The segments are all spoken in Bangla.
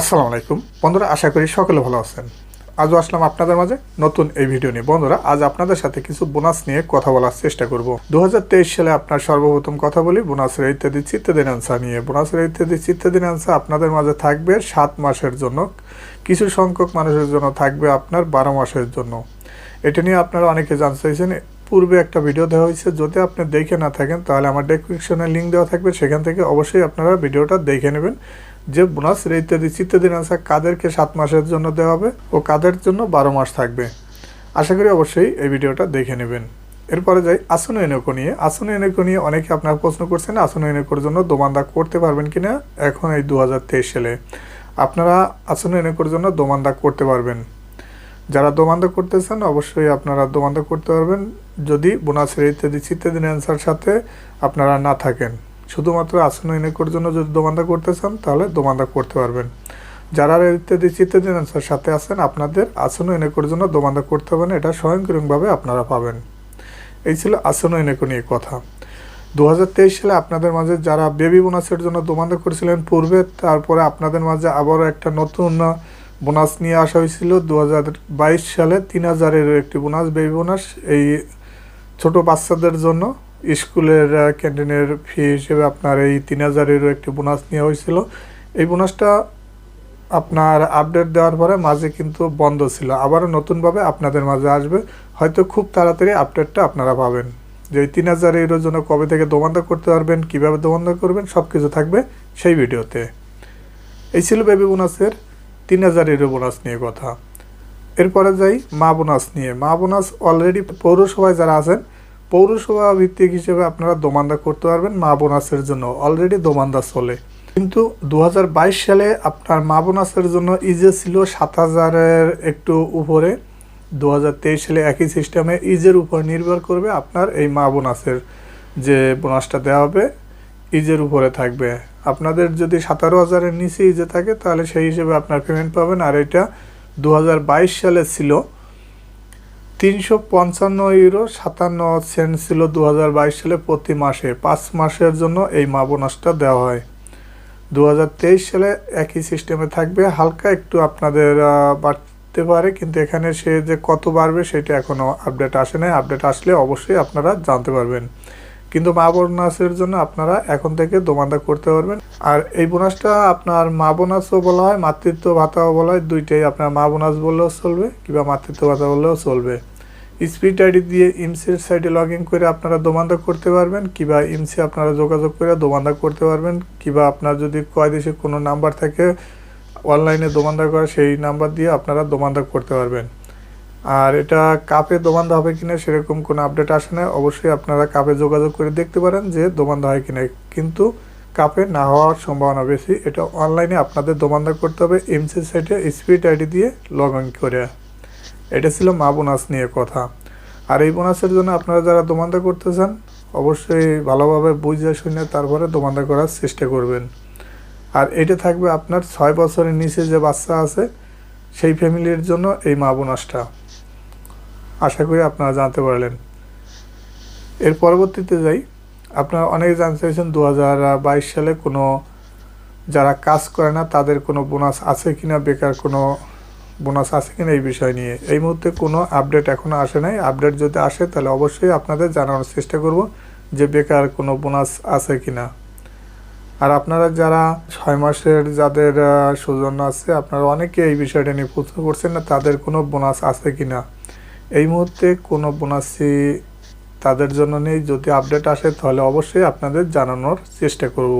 আসসালামু আলাইকুম। বন্ধুরা, আশা করি সকলে ভালো আছেন। আজও আসলাম আপনাদের মাঝে নতুন এই ভিডিও নিয়ে। বন্ধুরা, আজ আপনাদের সাথে কিছু বোনাস নিয়ে কথা বলার চেষ্টা করব। দু হাজার তেইশ সালে আপনার সর্বপ্রথম কথা বলি বোনাসের ইত্যাদি চিত্তাদিন আনসার নিয়ে। বোনাসের ইত্যাদি চিত্তাদিন আনসার আপনাদের মাঝে থাকবে সাত মাসের জন্য। কিছু সংখ্যক মানুষের জন্য থাকবে আপনার বারো মাসের জন্য। এটা নিয়ে আপনারা অনেকে জানতে চাইছেন, পূর্বে একটা ভিডিও দেওয়া হয়েছে, যদি আপনি দেখে না থাকেন, তাহলে আমার ডেসক্রিপশনে লিঙ্ক দেওয়া থাকবে। সেখান থেকে অবশ্যই আপনারা ভিডিওটা দেখে নেবেন। যে বোনাস ইত্যাদি ইত্যাদি আনসার কাদেরকে সাত মাসের জন্য দেওয়া হবে ও কাদের জন্য বারো মাস থাকবে। আশা করি অবশ্যই এই ভিডিওটা দেখে নেবেন। এরপরে যাই আসন এনেকো নিয়ে। আসন এনেকো নিয়ে অনেকে আপনার প্রশ্ন করছেন আসন এনেকোর জন্য দোমান্দা করতে পারবেন কিনা? এখন এই দু হাজার তেইশ সালে। আপনারা আসন এনেকোর জন্য দোমান্দা করতে পারবেন। যারা দোমান্দা করতেছেন, অবশ্যই আপনারা দোমান্দা করতে পারবেন। যদি বোনাসের ইত্যাদি ইত্যাদি অ্যান্সার সাথে আপনারা না থাকেন। শুধুমাত্র আসন এনেকোর জন্য যদি দোমান্দা করতে চান, তাহলে দোমান্দা করতে পারবেন। যারা ইত্যাদি ইত্যাদি অ্যান্সার সাথে আছেন আপনাদের আসন এনেকোর জন্য দোমান্দা করতে হবেন এটা স্বয়ংক্রিয়ভাবে আপনারা পাবেন। এই ছিল আসন এনেকো নিয়ে কথা। দু হাজার তেইশ সালে আপনাদের মাঝে যারা বেবি বোনাসের জন্য দোমান্দা করেছিলেন, পূর্বে তারপরে আপনাদের মাঝে আবারও একটা নতুন বোনাস নিয়ে আসা হয়েছিল। দু হাজার বাইশ সালে তিন হাজারেরও একটি বোনাস, বেবি বোনাস, এই ছোট বাচ্চাদের জন্য। স্কুলের ক্যান্টিনের ফি হিসেবে আপনার এই তিন হাজারেরও একটি বোনাস নেওয়া হয়েছিল। এই বোনাসটা আপনার আপডেট দেওয়ার পরে মাঝে কিন্তু বন্ধ ছিল। আবারও নতুনভাবে আপনাদের মাঝে আসবে। হয়তো খুব তাড়াতাড়ি আপডেটটা আপনারা পাবেন। যে এই তিন হাজার এর জন্য কবে থেকে দোমান্দা করতে পারবেন, কীভাবে দোমান্দা করবেন সব কিছু থাকবে সেই ভিডিওতে। এই ছিল বেবি বোনাসের তিন হাজার এরো বোনাস নিয়ে কথা। এরপরে যাই মা বোনাস নিয়ে। মা বোনাস অলরেডি পৌরসভায় যারা আছেন পৌরসভা ভিত্তিক হিসেবে আপনারা দোমান্দা করতে পারবেন মা বোনাসের জন্য। অলরেডি দোমান্দা চলে। কিন্তু দু হাজার বাইশ সালে আপনার মা বোনাসের জন্য ইজে ছিল সাত হাজারের একটু উপরে। দু হাজার তেইশ সালে একই সিস্টেমে ইজের উপর নির্ভর করবে আপনার এই মা বোনাসের যে বোনাসটা দেওয়া হবে, ইজের উপরে থাকবে। আপনাদের যদি সতেরো হাজারের নিচে ইজে থাকে, তাহলে সেই হিসেবে আপনার পেমেন্ট পাবেন। আর এটা দু হাজার বাইশ সালে ছিল। তিনশো পঞ্চান্ন ইউরো সাতান্ন সেন্ট ছিল দু হাজার বাইশ সালে প্রতি মাসে। পাঁচ মাসের জন্য এই মা বোনাসটা দেওয়া হয়। দু হাজার তেইশ সালে একই সিস্টেমে থাকবে। হালকা একটু আপনাদের বাড়তে পারে, কিন্তু এখানে সে যে কত বাড়বে সেটা এখনও আপডেট আসে নাই। আপডেট আসলে অবশ্যই আপনারা জানতে পারবেন। কিন্তু মা বোনাসের জন্য আপনারা এখন থেকে দোমান্দা করতে পারবেন। আর এই বোনাসটা আপনার মা বোনাসও বলা হয়, মাতৃত্ব ভাতাও বলা হয়, দুইটাই আপনার মা বোনাস বললেও চলবে কিংবা মাতৃত্ব ভাতা বললেও চলবে। স্পিড আইডি দিয়ে ইমসির সাইডে লগ ইন করে আপনারা দোমান্দা করতে পারবেন, কিংবা ইমসি আপনারা যোগাযোগ করে দোমান্দা করতে পারবেন, কিংবা আপনার যদি কয় দেশে কোনো নাম্বার থাকে, অনলাইনে দোমান্দা করা সেই নাম্বার দিয়ে আপনারা দোমান্দা করতে পারবেন। আর এটা কাপে দোমান্দা হবে কিনা সেরকম কোনো আপডেট আসে না, অবশ্যই আপনারা কাপে যোগাযোগ করে দেখতে পারেন যে দোমান্দা হয় কিনা। কিন্তু কাপে না হওয়ার সম্ভাবনা বেশি, এটা অনলাইনে আপনাদের দোমান্দা করতে হবে এমসি সাইটে স্পিড আইডি দিয়ে লগ ইন করে। এটা ছিল মা বোনাস নিয়ে কথা। আর এই বোনাসের জন্য আপনারা যারা দোমান্দা করতে চান অবশ্যই ভালোভাবে বুঝে শুনে তারপরে দোমান্দা করার চেষ্টা করবেন। আর এটা থাকবে আপনার ছয় বছরের নিচে যে বাচ্চা আছে, সেই ফ্যামিলির জন্য এই মা বোনাসটা। আশা করি আপনারা জানতে পারলেন। এর পরবর্তীতে যাই, আপনারা অনেকে জানতে চাইছেন দু হাজার বাইশ সালে কোনো যারা কাজ করে না, তাদের কোনো বোনাস আছে কিনা, বেকার কোনো বোনাস আছে কিনা এই বিষয় নিয়ে। এই মুহূর্তে কোনো আপডেট এখনও আসে নাই। আপডেট যদি আসে, তাহলে অবশ্যই আপনাদের জানানোর চেষ্টা করব যে বেকার কোনো বোনাস আছে কিনা। আর আপনারা যারা ছয় মাসের যাদের সৌজন্য আছে, আপনারা অনেকে এই বিষয়টা নিয়ে প্রশ্ন করছেন না, তাদের কোনো বোনাস আছে কিনা। এই মুহূর্তে কোনো বোনাসই তাদের জন্য নেই। যদি আপডেট আসে, তাহলে অবশ্যই আপনাদের জানানোর চেষ্টা করব।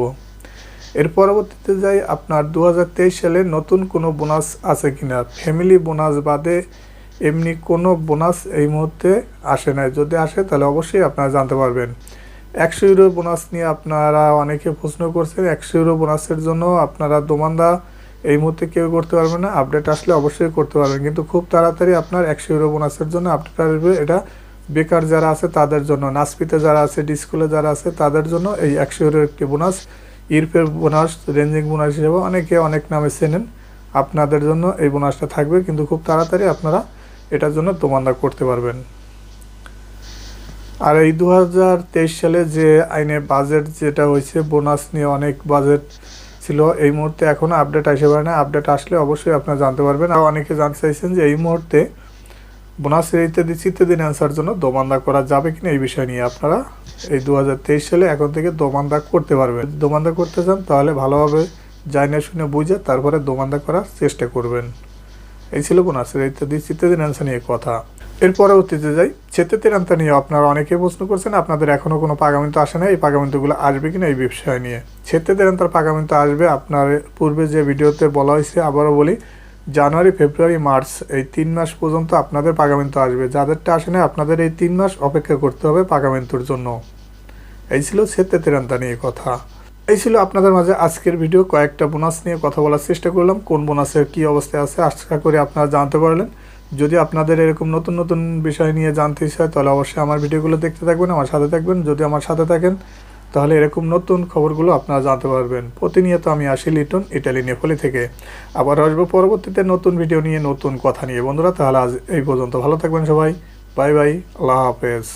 এর পরবর্তীতে যাই, আপনার দু হাজার তেইশ সালে নতুন কোনো বোনাস আছে কিনা? ফ্যামিলি বোনাস বাদে এমনি কোনো বোনাস এই মুহূর্তে আসে নাই। যদি আসে, তাহলে অবশ্যই আপনারা জানতে পারবেন। একশো ইউরো বোনাস নিয়ে আপনারা অনেকে প্রশ্ন করছেন, একশো ইউরো বোনাসের জন্য আপনারা দোমান্দা এই মুহূর্তে কেউ করতে পারবেন না? আপডেট আসলে অবশ্যই করতে পারবেন। কিন্তু খুব তাড়াতাড়ি আপনার একশো ইউরো বোনাসের জন্য আপডেট আসবে। এটা বেকার যারা আছে, তাদের জন্য। নাসপিতে যারা আছে, ডিস্কুলে যারা আছে, তাদের জন্য এই একশো ইউরো একটি বোনাস। ইরপের বোনাস, রেঞ্জিং বোনাস হিসেবে অনেকে অনেক নামে চেনেন। আপনাদের জন্য এই বোনাসটা থাকবে, কিন্তু খুব তাড়াতাড়ি আপনারা এটার জন্য তোমান্দা করতে পারবেন। আর এই দু হাজার তেইশ সালে যে আইনে বাজেট যেটা হয়েছে, বোনাস নিয়ে অনেক বাজেট ছিল, এই মুহূর্তে এখনও আপডেট আসে পারে না। আপডেট আসলে অবশ্যই আপনারা জানতে পারবেন। আর অনেকে জানতে চাইছেন যে এই মুহূর্তে বোনাস ইত্যাদি ইত্যাদি আনসার জন্য দোমান্দা করা যাবে কিনা এই বিষয় নিয়ে আপনারা এই দু হাজার তেইশ সালে এখন থেকে দোমান্দা করতে পারবেন। দোমান্দা করতে চান তাহলে ভালোভাবে জানে শুনে বুঝে তারপরে দোমান্দা করার চেষ্টা করবেন। এই ছিল বোনাসের ইত্যাদি ইত্যাদি আনসার নিয়ে কথা। এর পরবর্তীতে যাই চেতে আনসার নিয়ে আপনারা অনেকেই প্রশ্ন করছেন, আপনাদের এখনও কোনো পাগামিন্ত আসে না এই পাগামিন্তগুলো আসবে কিনা এই বিষয় নিয়ে। চেতে আনসার পাগামিন্ত আসবে, আপনার পূর্বে যে ভিডিওতে বলা হয়েছে, আবারও বলি জানুয়ারি, ফেব্রুয়ারি, মার্চ, এই তিন মাস পর্যন্ত আপনাদের পাগামিন্ত আসবে। যাদেরটা আসে না আপনাদের এই তিন মাস অপেক্ষা করতে হবে পাগামিন্তুর জন্য। এই ছিল সেতে তেরান্তা নিয়ে কথা। এই ছিল আপনাদের মাঝে আজকের ভিডিও। কয়েকটা বোনাস নিয়ে কথা বলার চেষ্টা করলাম। কোন বোনাসের কী অবস্থায় আছে আশা করি আপনারা জানতে পারলেন। যদি আপনাদের এরকম নতুন নতুন বিষয় নিয়ে জানতে ইচ্ছা হয়, তাহলে অবশ্যই আমার ভিডিওগুলো দেখতে থাকবেন, আমার সাথে থাকবেন। যদি আমার সাথে থাকেন তাহলে এরকম নতুন খবরগুলো আপনারা জানতে পারবেন। প্রতিনিয়ত আমি আসি লিটন, ইটালি, নেপালি থেকে। আবার আসব পরবর্তীতে নতুন ভিডিও নিয়ে, নতুন কথা নিয়ে। বন্ধুরা, তাহলে আজ এই পর্যন্ত। ভালো থাকবেন সবাই। Bye bye. আল্লাহ হাফেজ।